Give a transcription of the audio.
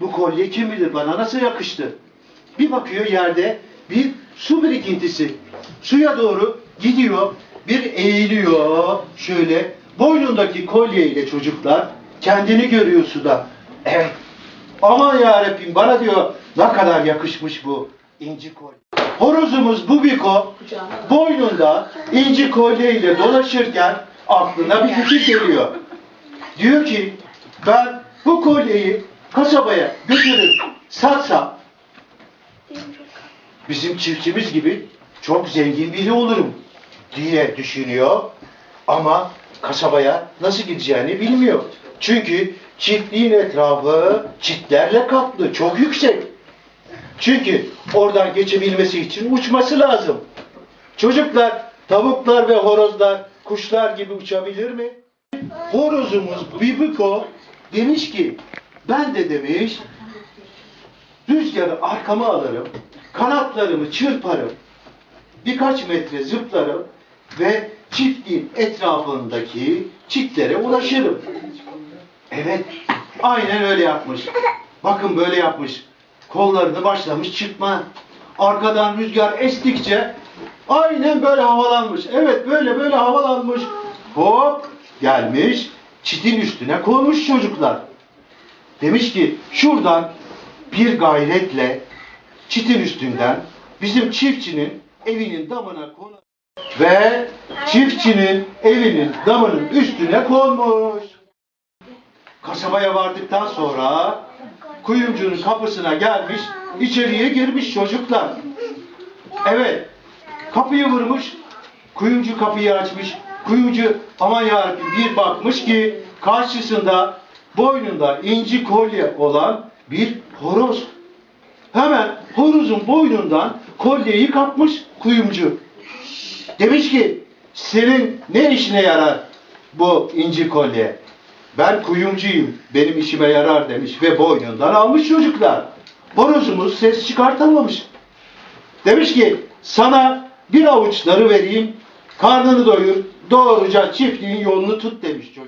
Bu kolye kim bilir bana nasıl yakıştı. Bir bakıyor yerde bir su birikintisi. Suya doğru gidiyor. Bir eğiliyor şöyle. Boynundaki kolyeyle çocuklar kendini görüyor suda. Evet. Aman yarabbim bana diyor ne kadar yakışmış bu inci kolye. Horozumuz Bubiko boynunda inci kolye ile dolaşırken aklına bir fikir geliyor. Diyor ki ben bu kolyeyi kasabaya götürüp satsam bizim çiftçimiz gibi çok zengin biri olurum diye düşünüyor. Ama kasabaya nasıl gideceğini bilmiyor. Çünkü çiftliğin etrafı çitlerle kaplı, çok yüksek. Çünkü oradan geçebilmesi için uçması lazım. Çocuklar, tavuklar ve horozlar kuşlar gibi uçabilir mi? Horozumuz Bibiko demiş ki ben de demiş rüzgarı arkama alırım, kanatlarımı çırparım, birkaç metre zıplarım ve çiftliğin etrafındaki çitlere ulaşırım. Evet, aynen öyle yapmış. Bakın böyle yapmış. Kollarını başlamış çırpma. Arkadan rüzgar estikçe aynen böyle havalanmış. Evet böyle böyle havalanmış. Hop gelmiş çitin üstüne konmuş çocuklar. Demiş ki şuradan bir gayretle çitin üstünden bizim çiftçinin evinin damına konu ve çiftçinin evinin damının üstüne konmuş. Kasabaya vardıktan sonra kuyumcunun kapısına gelmiş, içeriye girmiş çocuklar. Evet, kapıyı vurmuş, kuyumcu kapıyı açmış. Kuyumcu aman yarabbim bir bakmış ki karşısında boynunda inci kolye olan bir horoz. Hemen horozun boynundan kolyeyi kapmış kuyumcu. Demiş ki senin ne işine yarar bu inci kolye? Ben kuyumcuyum, benim işime yarar demiş ve boynundan almış çocuklar. Horozumuz ses çıkartamamış. Demiş ki sana bir avuçları vereyim, karnını doyur, doğruca çiftliğin yolunu tut demiş çocuk.